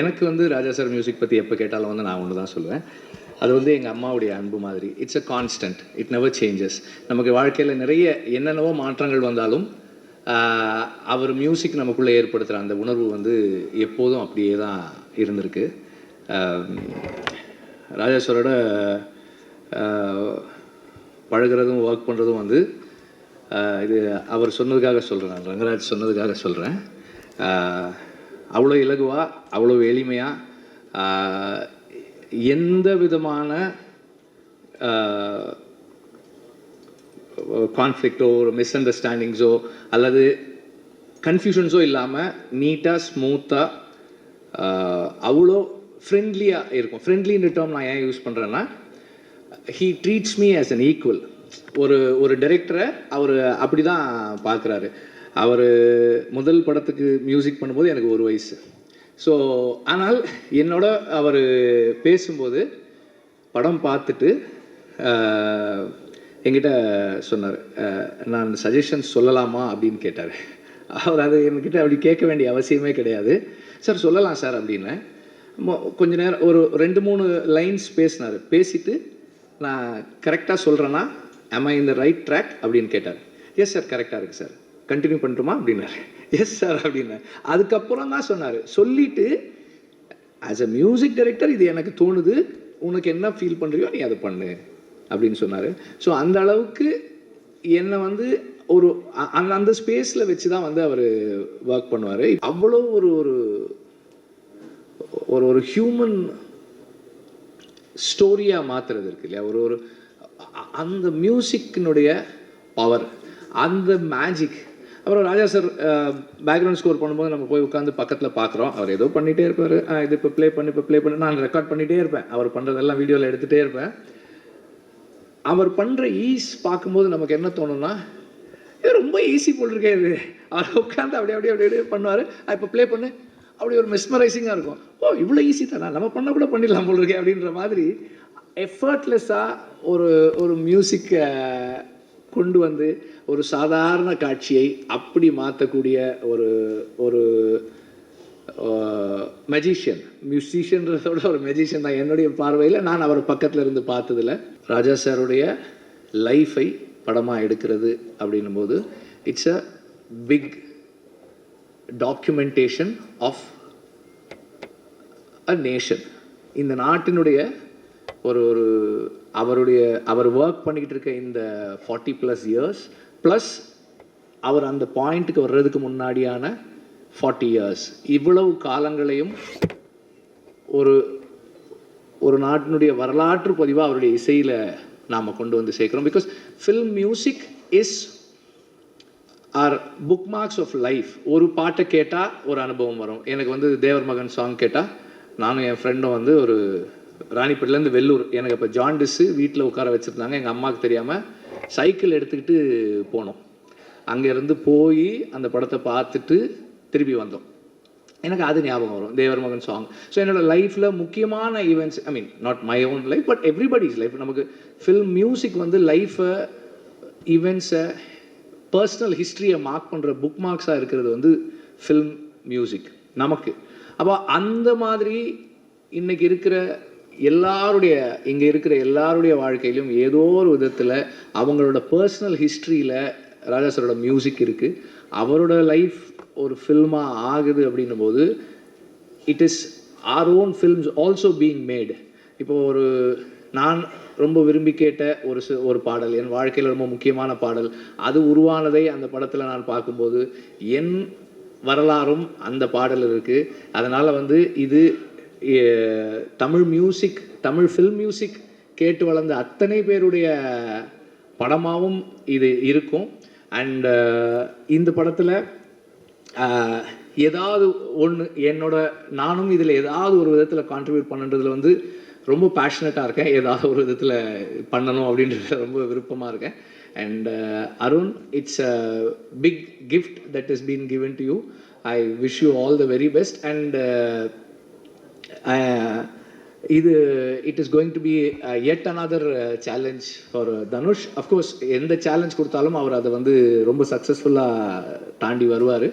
எனக்கு வந்து ராஜா sir music பற்றி எப்போ கேட்டாலும் வந்து நான் ஒன்று தான் சொல்லுவேன். அது வந்து எங்கள் அம்மாவுடைய அன்பு மாதிரி. It's a constant it never changes நமக்கு வாழ்க்கையில் நிறைய என்னென்னவோ மாற்றங்கள் வந்தாலும் அவர் மியூசிக் நமக்குள்ளே ஏற்படுத்துகிற அந்த உணர்வு வந்து எப்போதும் அப்படியே தான் இருந்திருக்கு ராஜேஸ்வரோட பழகிறதும் பழகுறதும் ஒர்க் பண்ணுறதும் வந்து இது அவர் சொன்னதுக்காக சொல்கிறேன் ரங்கராஜ் சொன்னதுக்காக சொல்கிறேன் அவ்வளோ இலகுவாக அவ்வளோ எளிமையாக எந்த விதமான கான்ஃப்ளிக்டோ ஒரு மிஸ் அண்டர்ஸ்டாண்டிங்ஸோ அல்லது கன்ஃபியூஷன்ஸோ இல்லாமல் நீட்டாக ஸ்மூத்தாக அவ்வளோ ஃப்ரெண்ட்லியாக இருக்கும். ஃப்ரெண்ட்லின்ற டேர்ம் நான் ஏன் யூஸ் பண்ணுறேன்னா he treats me as an equal ஒரு ஒரு டைரக்டரை அவர் அப்படி தான் பார்க்குறாரு. அவர் முதல் படத்துக்கு மியூசிக் பண்ணும்போது எனக்கு ஒரு வயசு. ஸோ ஆனால் என்னோட அவர் பேசும்போது படம் பார்த்துட்டு என்கிட்ட சொன்னார் நான் சஜஷன் சொல்லலாமா அப்படின்னு கேட்டார். அவர் அது என்கிட்ட அப்படி கேட்க வேண்டிய அவசியமே கிடையாது. சார் சொல்லலாம் சார் அப்படின்னேன் கொஞ்ச நேரம் ஒரு ரெண்டு மூணு லைன்ஸ் பேசினார். பேசிட்டு நான் கரெக்டாக சொல்கிறேன்னா ஐ இந்த ரைட் ட்ராக் அப்படின்னு கேட்டார். எஸ் சார் கரெக்டாக இருக்குது சார் கண்டினியூ பண்ணட்டுமா? அப்படின்னாரு. எஸ் சார் அப்படின்னேன் அதுக்கப்புறம் தான் சொன்னார். சொல்லிட்டு ஆஸ் அ மியூசிக் டைரக்டர் இது எனக்கு தோணுது. உனக்கு என்ன ஃபீல் பண்ணுறியோ நீ அதை பண்ணு. அப்படின்னு சொன்னார். ஸோ அந்த அளவுக்கு என்னை வந்து ஒரு அந்த அந்த ஸ்பேஸில் வச்சு தான் வந்து அவர் ஒர்க் பண்ணுவார். அவ்வளோ ஒரு ஒரு ஒரு ஒரு ஹியூமன் ஸ்டோரியாக மாற்றுறது இருக்கு இல்லையா? ஒரு ஒரு அந்த மியூசிக்கினுடைய பவர் அந்த மேஜிக் அப்புறம் ராஜா சார் பேக்ரவுண்ட் ஸ்கோர் பண்ணும்போது நம்ம போய் உட்காந்து பக்கத்தில் பார்க்குறோம் அவர் ஏதோ பண்ணிகிட்டே இருப்பார். இது இப்போ ப்ளே பண்ணி இப்போ ப்ளே பண்ணி. நான் ரெக்கார்ட் பண்ணிகிட்டே இருப்பேன். அவர் பண்ணுறதெல்லாம் வீடியோவில் எடுத்துகிட்டே இருப்பேன். அவர் பண்ணுற ஈஸ் பார்க்கும்போது நமக்கு என்ன தோணும்னா இது ரொம்ப ஈஸி போட்டிருக்கே இது. அவர் உட்காந்து அப்படியே அப்படியே அப்படியே அப்படியே பண்ணுவார். இப்போ ப்ளே பண்ணு. அப்படி ஒரு மெஸ்மரைசிங்காக இருக்கும். ஓ இவ்வளோ ஈஸி தானா? நம்ம பண்ண கூட பண்ணிடலாம் போல் இருக்கே அப்படின்ற மாதிரி எஃபர்ட்லெஸ்ஸாக ஒரு ஒரு மியூசிக்கை கொண்டு வந்து ஒரு சாதாரண காட்சியை அப்படி மாற்றக்கூடிய ஒரு ஒரு மெஜிஷியன் மியூசிஷியன்றதோட ஒரு மெஜிஷியன் தான். என்னுடைய பார்வையில் நான் அவர் பக்கத்தில் இருந்து பார்த்ததில் ராஜா சாருடைய லைஃபை படமாக எடுக்கிறது அப்படின்னும் போது it's a big documentation of a nation இந்த நாட்டினுடைய ஒரு ஒரு அவருடைய அவர் ஒர்க் பண்ணிக்கிட்டு இருக்க இந்த ஃபார்ட்டி ப்ளஸ் இயர்ஸ் ப்ளஸ் அவர் அந்த பாயிண்ட்டுக்கு வர்றதுக்கு முன்னாடியான ஃபார்ட்டி இயர்ஸ் இவ்வளவு காலங்களையும் ஒரு ஒரு நாட்டினுடைய வரலாற்று பதிவாக அவருடைய இசையில் நாம் கொண்டு வந்து சேர்க்குறோம். Because film music is our bookmarks of life ஒரு பாட்டை கேட்டால் ஒரு அனுபவம் வரும். எனக்கு வந்து தேவர் மகன் சாங் கேட்டால் நானும் என் ஃப்ரெண்டும் வந்து ஒரு ராணிப்பேட்டிலேருந்து வெள்ளூர். எனக்கு இப்போ ஜாண்டிஸு வீட்டில் உட்கார வச்சுருந்தாங்க. எங்கள் அம்மாவுக்கு தெரியாமல் சைக்கிள் எடுத்துக்கிட்டு போனோம். அங்கேருந்து போய் அந்த படத்தை பார்த்துட்டு திருப்பி வந்தோம். எனக்கு அது ஞாபகம் வரும். தேவர் மகன் சாங் ஸோ என்னோட லைஃப்பில் முக்கியமான events I mean not my own life but everybody's life நமக்கு ஃபில்ம் மியூசிக் வந்து லைஃப்பை ஈவெண்ட்ஸை பர்சனல் ஹிஸ்ட்ரியை மார்க் பண்ணுற புக் மார்க்ஸாக இருக்கிறது வந்து ஃபில்ம் மியூசிக் நமக்கு. அப்போ அந்த மாதிரி இன்னைக்கு இருக்கிற எல்லாருடைய இங்கே இருக்கிற எல்லாருடைய வாழ்க்கையிலும் ஏதோ ஒரு விதத்தில் அவங்களோட பர்சனல் ஹிஸ்ட்ரியில் ராஜாசாரோட மியூசிக் இருக்குது அவரோட லைஃப் ஒரு ஃபில்மாக ஆகுது அப்படின்னும் போது it is our own films also being made இப்போ ஒரு நான் ரொம்ப விரும்பி கேட்ட ஒரு ஒரு பாடல் என் வாழ்க்கையில் ரொம்ப முக்கியமான பாடல் அது உருவானதை அந்த படத்தில் நான் பார்க்கும்போது என் வரலாறும் அந்த பாடல் இருக்குது அதனால் வந்து இது Tamil music Tamil film music கேட்டு வளர்ந்த அத்தனை பேருடைய படமாகவும் இது இருக்கும். அண்டு இந்த படத்தில் ஏதாவது ஒன்று என்னோட நானும் இதில் ஏதாவது ஒரு விதத்தில் கான்ட்ரிபியூட் பண்ணுன்றதுல வந்து ரொம்ப பேஷனட்டாக இருக்கேன். ஏதாவது ஒரு விதத்தில் பண்ணணும் அப்படின்றது ரொம்ப விருப்பமாக இருக்கேன். And Arun it's a big gift that is been given to you I wish you all the very best and Uh, இது it is going to be yet another challenge for Dhanush of course எந்த challenge கொடுத்தாலும் அவர் அதை வந்து ரொம்ப சக்ஸஸ்ஃபுல்லாக தாண்டி வருவார்.